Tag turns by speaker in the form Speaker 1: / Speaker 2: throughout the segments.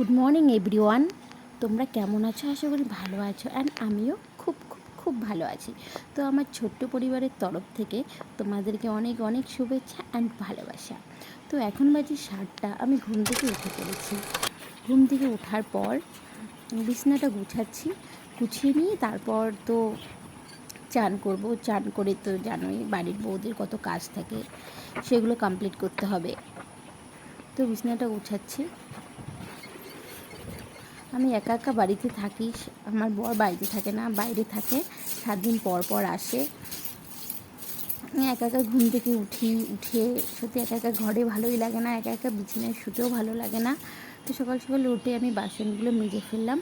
Speaker 1: Morning everyone তোমরা কেমন আছো? আশা করি ভালো আছো। অ্যান্ড আমিও খুব খুব খুব ভালো আছি। তো আমার ছোট্ট পরিবারের তরফ থেকে তোমাদেরকে অনেক অনেক শুভেচ্ছা অ্যান্ড ভালোবাসা। তো এখন বাজে সাতটা। আমি ঘুম থেকে উঠে পড়েছি। ঘুম থেকে ওঠার পর বিছনাটা গুছাচ্ছি। গুছিয়ে নিয়ে তারপর তো চান করব। চান করে তো জানোই বাড়ির বউদের কত কাজ থাকে। সেগুলো কমপ্লিট করতে হবে। তো বিছনাটা গুছাচ্ছি। আমি একা একা বাড়িতে থাকি আমার বর বাড়িতে থাকে না, বাইরে থাকে সাত দিন পর পর আসে। আমি একা একা ঘুম থেকে উঠি, উঠে সত্যি একা একা ঘরে ভালোই লাগে না, একা একা বিছানায় শুতেও ভালো লাগে না। তো সকাল সকাল উঠে আমি বাসনগুলো মেজে ফেললাম,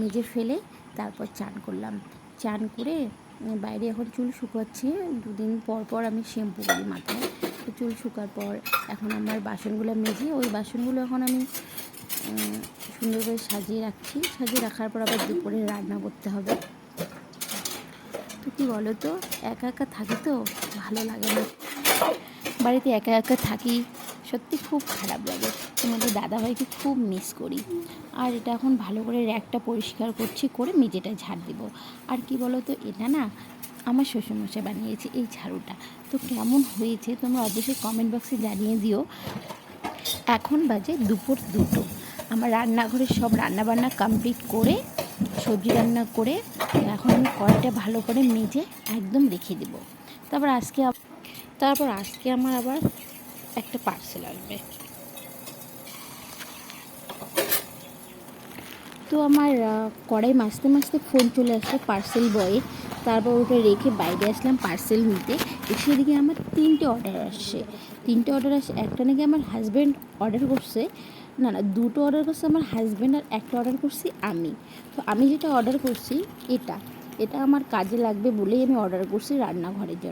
Speaker 1: মেজে ফেলে তারপর চান করলাম। চান করে বাইরে এখন চুল শুকাচ্ছি, দুদিন পর পর আমি শ্যাম্পু করি মাথায়। চুল শুকার পর এখন আমার বাসনগুলো মেজে, ওই বাসনগুলো এখন আমি সুন্দর করে সাজিয়ে রাখছি। সাজিয়ে রাখার পর আবার দুপুরে রান্না করতে হবে। তো কী বলো তো একা একা থাকি তো ভালো লাগে না। বাড়িতে একা একা থাকি সত্যি খুব খারাপ লাগে। তোমাদের দাদাভাইকে খুব মিস করি। আর এটা এখন ভালো করে র্যাকটা পরিষ্কার করছি, করে মেঝেটা ঝাড় দিব। আর কি বলো তো এটা না আমার শ্বশুরমশাই বানিয়েছে এই ঝাড়ুটা। তো কেমন হয়েছে তোমরা অবশ্যই কমেন্ট বক্সে জানিয়ে দিও। এখন বাজে দুপুর দুটো। আমার রান্নাঘরে সব রান্না বান্না কমপ্লিট করে, সবজি রান্না করে, এখন আমি কড়াইটা ভালো করে মেজে একদম রেখে দেবো। তারপর আজকে তারপর আজকে আমার আবার একটা পার্সেল আসবে। তো আমার কড়াই মাসতে মাসতে ফোন চলে আসছে পার্সেল বয়ে তারপর ওটা রেখে বাইরে আসলাম পার্সেল নিতে। এসে দিকে আমার তিনটে অর্ডার আসছে। তিনটে অর্ডার আসছে একটা নাকি আমার হাজব্যান্ড অর্ডার করছে। না না, দুটো অর্ডার করছে আমার হাজব্যান্ড আর একটা অর্ডার করছি আমি। তো আমি যেটা অর্ডার করছি, এটা। এটা আমার কাজে লাগবে বলেই আমি অর্ডার করছি রান্নাঘরের জন্য।